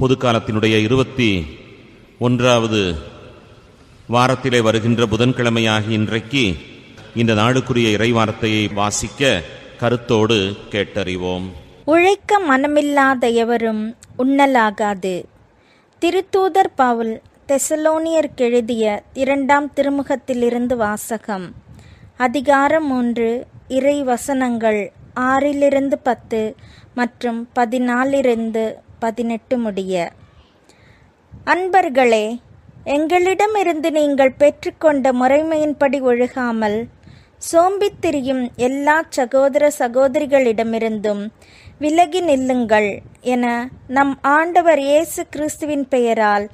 பொதுக்காலத்தினுடைய இருபத்தி ஒன்றாவது வாரத்திலே வருகின்ற புதன்கிழமையாகி இன்றைக்கு இந்த நாளுக்குரிய இறைவார்த்தையை வாசிக்க கருத்தோடு கேட்டறிவோம். உழைக்க மனமில்லாத எவரும் உண்ணலாகாது. திருத்தூதர் பவுல் தெசலோனியர்க்கு எழுதிய இரண்டாம் திருமுகத்திலிருந்து வாசகம். அதிகாரம் ஒன்று இறை வசனங்கள் ஆறிலிருந்து பத்து மற்றும் பதினாலிருந்து பதினெட்டு முடிய. அன்பர்களே எங்களிடமிருந்து நீங்கள் பெற்றுக்கொண்ட முறைமையின்படி ஒழுகாமல் சோம்பித் திரியும் எல்லா சகோதர சகோதரிகளிடமிருந்தும் விலகி நில்லுங்கள் என நம் ஆண்டவர் இயேசு கிறிஸ்துவின் பெயரால்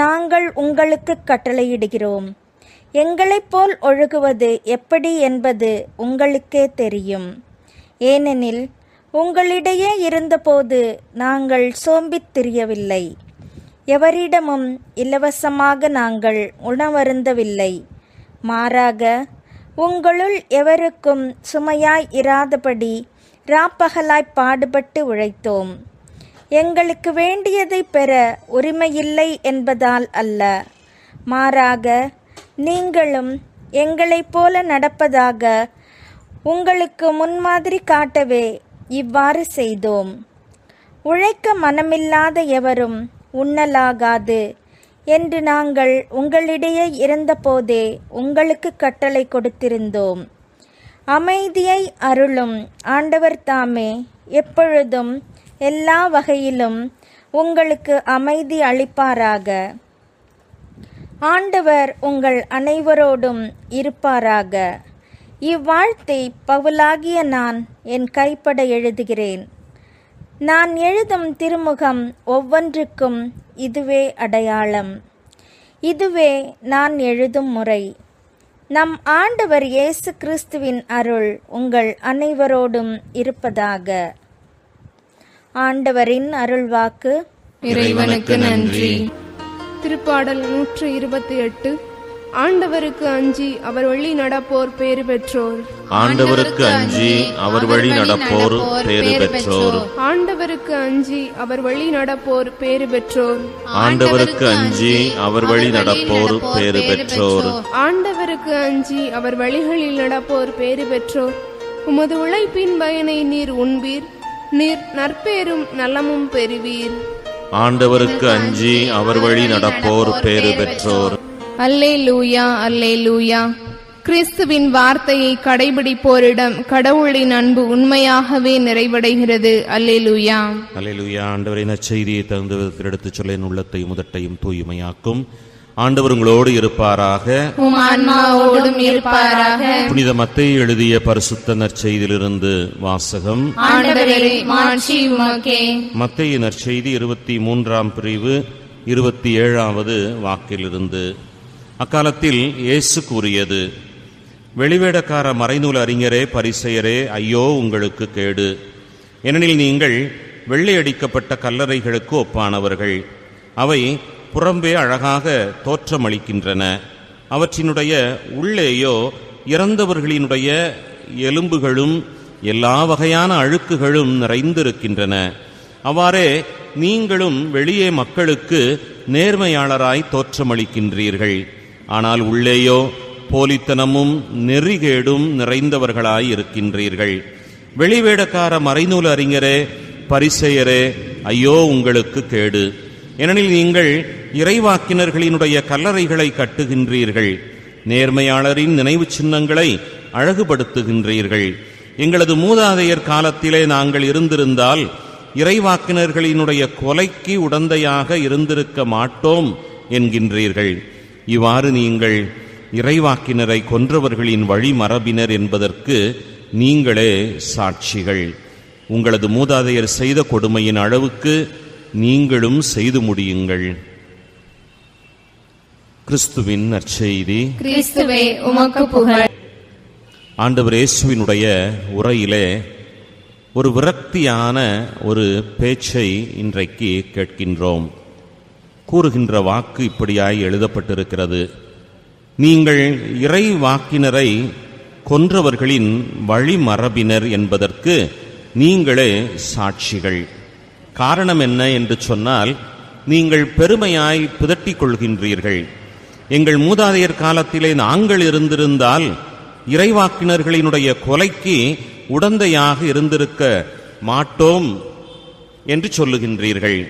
நாங்கள் உங்களுக்கு கட்டளையிடுகிறோம். எங்களைப் போல் ஒழுகுவது எப்படி என்பது உங்களுக்கே தெரியும். ஏனெனில் உங்களிடையே இருந்தபோது நாங்கள் சோம்பித் திரியவில்லை. எவரிடமும் இலவசமாக நாங்கள் உணவருந்தவில்லை. மாறாக உங்களுள் எவருக்கும் சுமையாய் இராதபடி ராப்பகலாய் பாடுபட்டு உழைத்தோம். எங்களுக்கு வேண்டியதை பெற உரிமையில்லை என்பதால் அல்ல. மாறாக நீங்களும் எங்களைப் போல நடப்பதாக உங்களுக்கு முன்மாதிரி காட்டவே இவ்வாறு செய்தோம். உழைக்க மனமில்லாத எவரும் உண்ணலாகாது என்று நாங்கள் உங்களிடையே இருந்தபோதே உங்களுக்கு கட்டளை கொடுத்திருந்தோம். அமைதியை அருளும் ஆண்டவர் தாமே எப்பொழுதும் எல்லா வகையிலும் உங்களுக்கு அமைதி அளிப்பாராக. ஆண்டவர் உங்கள் அனைவரோடும் இருப்பாராக. இவ்வாழ்த்தை பவுலாகிய நான் என் கைப்பட எழுதுகிறேன். நான் எழுதும் திருமுகம் ஒவ்வொன்றுக்கும் இதுவே அடையாளம். இதுவே நான் எழுதும் முறை. நம் ஆண்டவர் இயேசு கிறிஸ்துவின் அருள் உங்கள் அனைவரோடும் இருப்பதாக. ஆண்டவரின் அருள்வாக்கு. இறைவனுக்கு நன்றி. திருப்பாடல் நூற்று இருபத்தி எட்டு. ஆண்டவருக்கு அஞ்சி அவர் வழி நடப்போர் பேறு பெற்றோர். ஆண்டவருக்கு அஞ்சி அவர் வழி நடப்போர் பேறு பெற்றோர். ஆண்டவருக்கு அஞ்சி அவர் வழி நடப்போர் பேறு பெற்றோர். ஆண்டவருக்கு அஞ்சி அவர் வழி நடப்போர் பேறு பெற்றோர். ஆண்டவருக்கு அஞ்சி அவர் வழிகளில் நடப்போர் பேறு பெற்றோர். உமது உழைப்பின் பயனை நீர் உண்பீர். நீர் நற்பேரும் நலமும் பெறுவீர். ஆண்டவருக்கு அஞ்சி அவர் வழி நடப்போர் பேறு பெற்றோர். அல்லே லூயா அல்லே லூயா கிறிஸ்துவின் வார்த்தையை கடைபிடிப்போரிடம் கடவுளின் அன்பு உண்மையாகவே நிறைவடைகிறது. அல்லே லூயா அல்லேலூயா ஆண்டவரின் நற்செய்தியை தகுந்த விதத்தில் எடுத்துச் சொல்ல என் உள்ளத்தையும் முதட்டையும் தூய்மையாக்கும். ஆண்டவர் உங்களோடு இருப்பாராக. ஆன்மாவோடும் இருப்பாராக. புனித மத்தேயு எழுதிய பரிசுத்த நற்செய்தியிலிருந்து வாசகம். மத்தேயு நற்செய்தி இருபத்தி மூன்றாம் பிரிவு இருபத்தி ஏழாவது வாக்கிலிருந்து அக்காலத்தில் இயேசு கூறியது வெளிவேடக்கார மறைநூல் அறிஞரே பரிசெயரே ஐயோ உங்களுக்கு கேடு. ஏனெனில் நீங்கள் வெள்ளையடிக்கப்பட்ட கல்லறைகளுக்கு ஒப்பானவர்கள். அவை புறம்பே அழகாக தோற்றமளிக்கின்றன. அவற்றினுடைய உள்ளேயோ இறந்தவர்களினுடைய எலும்புகளும் எல்லா வகையான அழுக்குகளும் நிறைந்திருக்கின்றன. அவ்வாறே நீங்களும் வெளியே மக்களுக்கு நேர்மையாளராய் தோற்றமளிக்கின்றீர்கள். ஆனால் உள்ளேயோ போலித்தனமும் நெறிகேடும் நிறைந்தவர்களாய் இருக்கின்றீர்கள். வெளிவேடக்கார மறைநூல் அறிஞரே பரிசெயரே ஐயோ உங்களுக்கு கேடு. ஏனெனில் நீங்கள் இறைவாக்கினர்களினுடைய கல்லறைகளை கட்டுகின்றீர்கள். நேர்மையாளரின் நினைவு சின்னங்களை அழகுபடுத்துகின்றீர்கள். எங்களது மூதாதையர் காலத்திலே நாங்கள் இருந்திருந்தால் இறைவாக்கினர்களினுடைய கொலைக்கு உடந்தையாக இருந்திருக்க மாட்டோம் என்கின்றீர்கள். இவ்வாறு நீங்கள் இறைவாக்கினரை கொன்றவர்களின் வழிமரபினர் என்பதற்கு நீங்களே சாட்சிகள். உங்களது மூதாதையர் செய்த கொடுமையின் அளவுக்கு நீங்களும் செய்து முடியுங்கள். கிறிஸ்துவின் நற்செய்தி. கிறிஸ்துவே உமக்கு புகழ். ஆண்டவர் இயேசுவினுடைய உரையிலே ஒரு விரக்தியான ஒரு பேச்சை இன்றைக்கு கேட்கின்றோம். கூறுகின்ற வாக்கு இப்படியாய் எழுதப்பட்டிருக்கிறது. நீங்கள் இறை வாக்கினரை கொன்றவர்களின் வழிமரபினர் என்பதற்கு நீங்களே சாட்சிகள். காரணம் என்ன என்று சொன்னால் நீங்கள் பெருமையாய் பிதட்டிக் கொள்கின்றீர்கள். எங்கள் மூதாதையர் காலத்திலே நாங்கள் இருந்திருந்தால் இறைவாக்கினர்களினுடைய கொலைக்கு உடந்தையாக இருந்திருக்க மாட்டோம் என்று சொல்லுகின்றீர்கள்.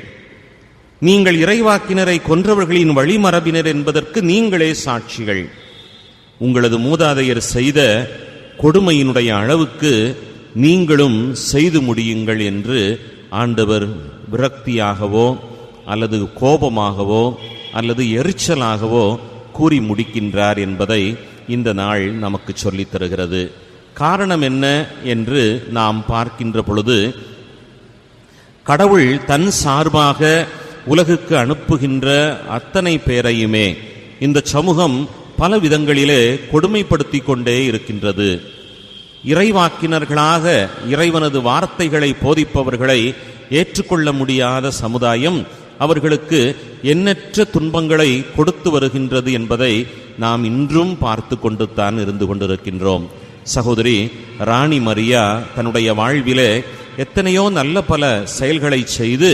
நீங்கள் இறைவாக்கினரை கொன்றவர்களின் வழிமரபினர் என்பதற்கு நீங்களே சாட்சிகள். உங்களது மூதாதையர் செய்த கொடுமையினுடைய அளவுக்கு நீங்களும் செய்து முடியுங்கள் என்று ஆண்டவர் விரக்தியாகவோ அல்லது கோபமாகவோ அல்லது எரிச்சலாகவோ கூறி முடிக்கின்றார் என்பதை இந்த நாள் நமக்கு சொல்லித் தருகிறது. காரணம் என்ன என்று நாம் பார்க்கின்ற பொழுது கடவுள் தன் சார்பாக உலகுக்கு அனுப்புகின்ற அத்தனை பேரையுமே இந்த சமூகம் பல விதங்களிலே கொடுமைப்படுத்தி கொண்டே இருக்கின்றது. இறைவாக்கினர்களாக இறைவனது வார்த்தைகளை போதிப்பவர்களை ஏற்றுக்கொள்ள முடியாத சமுதாயம் அவர்களுக்கு எண்ணற்ற துன்பங்களை கொடுத்து வருகின்றது என்பதை நாம் இன்றும் பார்த்து கொண்டுத்தான் இருந்து கொண்டிருக்கின்றோம். சகோதரி ராணி மரியா தன்னுடைய வாழ்விலே எத்தனையோ நல்ல பல செயல்களை செய்து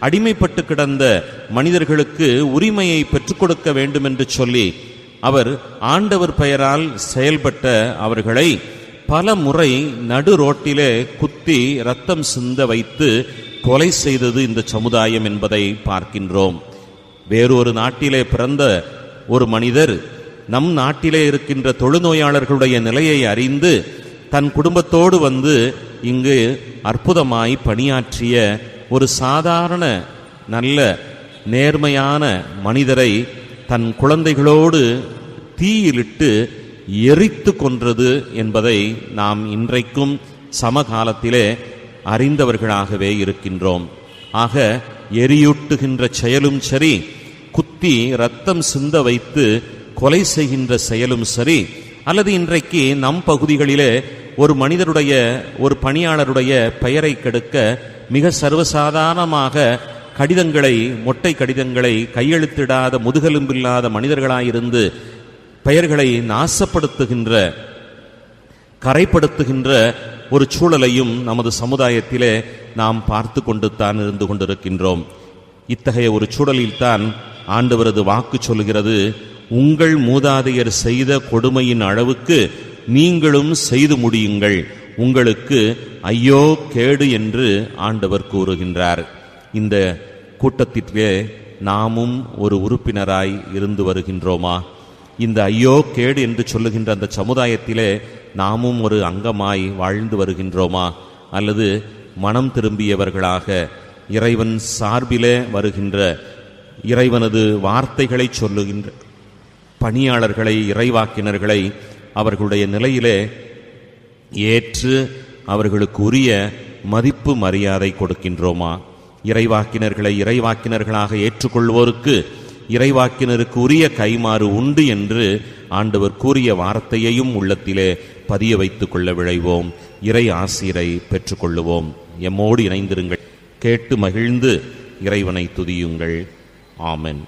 அடிமைப்பட்டு கிடந்த மனிதர்களுக்கு உரிமையை பெற்றுக் கொடுக்க வேண்டும் என்று சொல்லி அவர் ஆண்டவர் பெயரால் செயல்பட்ட அவர்களை பல முறை நடு ரோட்டிலே குத்தி ரத்தம் சிந்த வைத்து கொலை செய்தது இந்த சமுதாயம் என்பதை பார்க்கின்றோம். வேறொரு நாட்டிலே பிறந்த ஒரு மனிதர் நம் நாட்டிலே இருக்கின்ற தொழுநோயாளர்களுடைய நிலையை அறிந்து தன் குடும்பத்தோடு வந்து இங்கு அற்புதமாய் பணியாற்றிய ஒரு சாதாரண நல்ல நேர்மையான மனிதரை தன் குழந்தைகளோடு தீயிலிட்டு எரித்து கொன்றது என்பதை நாம் இன்றைக்கும் சமகாலத்திலே அறிந்தவர்களாகவே இருக்கின்றோம். ஆக எரியூட்டுகின்ற செயலும் சரி குத்தி ரத்தம் சிந்த வைத்து கொலை செய்கின்ற செயலும் சரி அல்லது இன்றைக்கு நம் பகுதிகளிலே ஒரு மனிதருடைய ஒரு பணியாளருடைய பெயரை கெடுக்க மிக சர்வசாதாரணமாக கடிதங்களை மொட்டை கடிதங்களை கையெழுத்திடாத முதுகெலும்பில்லாத மனிதர்களாயிருந்து பெயர்களை நாசப்படுத்துகின்ற கரைப்படுத்துகின்ற ஒரு சூழலையும் நமது சமுதாயத்திலே நாம் பார்த்து கொண்டு தான் இருந்து கொண்டிருக்கின்றோம். இத்தகைய ஒரு சூழலில்தான் ஆண்டவரது வாக்கு சொல்கிறது உங்கள் மூதாதையர் செய்த கொடுமையின் அளவுக்கு நீங்களும் செய்து முடியுங்கள். உங்களுக்கு ஐயோ கேடு என்று ஆண்டவர் கூறுகின்றார். இந்த கூட்டத்திற்கே நாமும் ஒரு உறுப்பினராய் இருந்து வருகின்றோமா? இந்த ஐயோ கேடு என்று சொல்லுகின்ற அந்த சமுதாயத்திலே நாமும் ஒரு அங்கமாய் வாழ்ந்து வருகின்றோமா? அல்லது மனம் திரும்பியவர்களாக இறைவன் சார்பிலே வருகின்ற இறைவனது வார்த்தைகளை சொல்லுகின்ற பணியாளர்களை இறைவாக்கினர்களை அவர்களுடைய நிலையிலே ஏற்று அவர்களுக்கு உரிய மதிப்பு மரியாதை கொடுக்கின்றோமா? இறைவாக்கினர்களை இறைவாக்கினர்களாக ஏற்றுக்கொள்வோருக்கு இறைவாக்கினருக்கு உரிய கைமாறு உண்டு என்று ஆண்டவர் கூறிய வார்த்தையையும் உள்ளத்திலே பதிய வைத்துக் கொள்ள விழைவோம். இறை ஆசிரை பெற்றுக்கொள்ளுவோம். எம்மோடு இணைந்திருங்கள். கேட்டு மகிழ்ந்து இறைவனை துதியுங்கள். ஆமென்.